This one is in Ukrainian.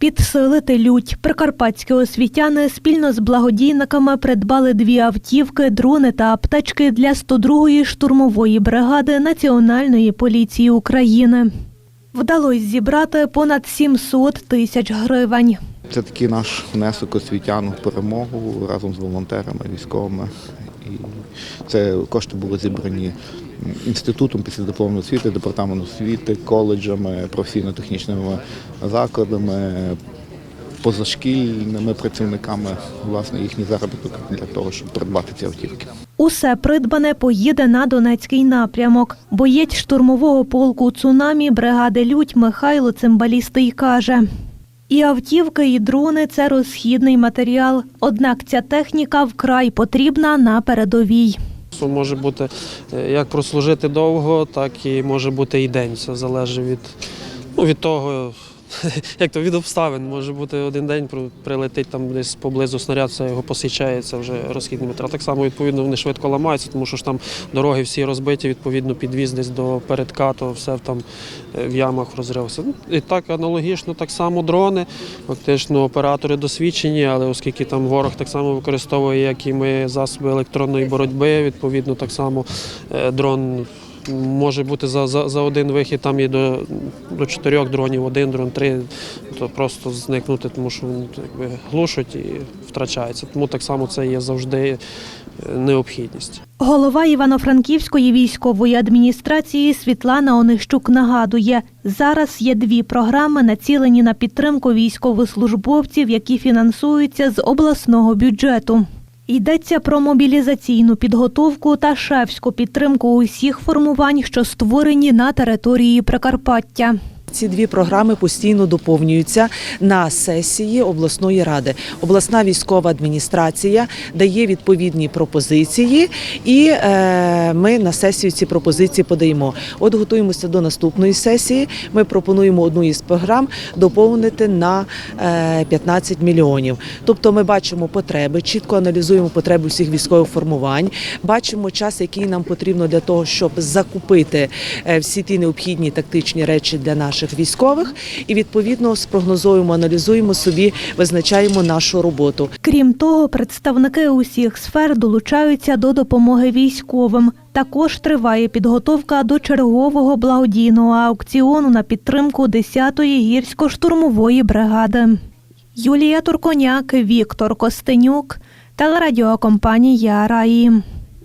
Підсилити лють. Прикарпатські освітяни спільно з благодійниками придбали дві автівки, дрони та аптечки для 102-ї штурмової бригади Національної поліції України. Вдалося зібрати понад 700 тисяч гривень. Це такий наш внесок освітян у перемогу разом з волонтерами, військовими. Це кошти були зібрані інститутом після дипломної освіти, департаментом освіти, коледжами, професійно-технічними закладами, позашкільними працівниками, власне, їхній заробіток для того, щоб придбати ці автівки. Усе придбане поїде на Донецький напрямок. Боєць штурмового полку цунамі бригади Лють Михайло Цимбалістий каже. І автівки, і дрони це розхідний матеріал. Однак ця техніка вкрай потрібна на передовій. Може бути е, як прослужити довго, так і може бути і день. Все залежить від, ну, від того, як то від обставин. Може бути один день прилетить там десь поблизу снаряд, це його посичає, це вже розхідний матеріал. Так само, відповідно, вони швидко ламаються, тому що ж там дороги всі розбиті, відповідно, підвіз десь до передкату, все там е, в ямах розрився. Ну, І так аналогічно, так само дрони. Фактично оператори досвідчені, але оскільки там ворог так само використовує, як і ми засоби електронної боротьби, відповідно, так само е, дрон. Може бути за, за, за один вихід там і до, до чотирьох дронів, один дрон, три, то просто зникнути, тому що якби, глушать і втрачається. Тому так само це є завжди е, необхідність. Голова Івано-Франківської військової адміністрації Світлана Онищук нагадує, зараз є дві програми, націлені на підтримку військовослужбовців, які фінансуються з обласного бюджету. Йдеться про мобілізаційну підготовку та шефську підтримку усіх формувань, що створені на території Прикарпаття. Ці дві програми постійно доповнюються на сесії обласної ради. Обласна військова адміністрація дає відповідні пропозиції, і е, ми на сесію ці пропозиції подаємо. От готуємося до наступної сесії. Ми пропонуємо одну із програм доповнити на е, 15 мільйонів. Тобто, ми бачимо потреби, чітко аналізуємо потреби всіх військових формувань, бачимо час, який нам потрібно для того, щоб закупити е, всі ті необхідні тактичні речі для наших військових, і відповідно спрогнозуємо, аналізуємо собі, визначаємо нашу роботу. Крім того, представники усіх сфер долучаються до допомоги військовим. Також триває підготовка до чергового благодійного аукціону на підтримку 10-ї гірсько-штурмової бригади. Юлія Турконяк, Віктор Костенюк, телерадіокомпанія Раї.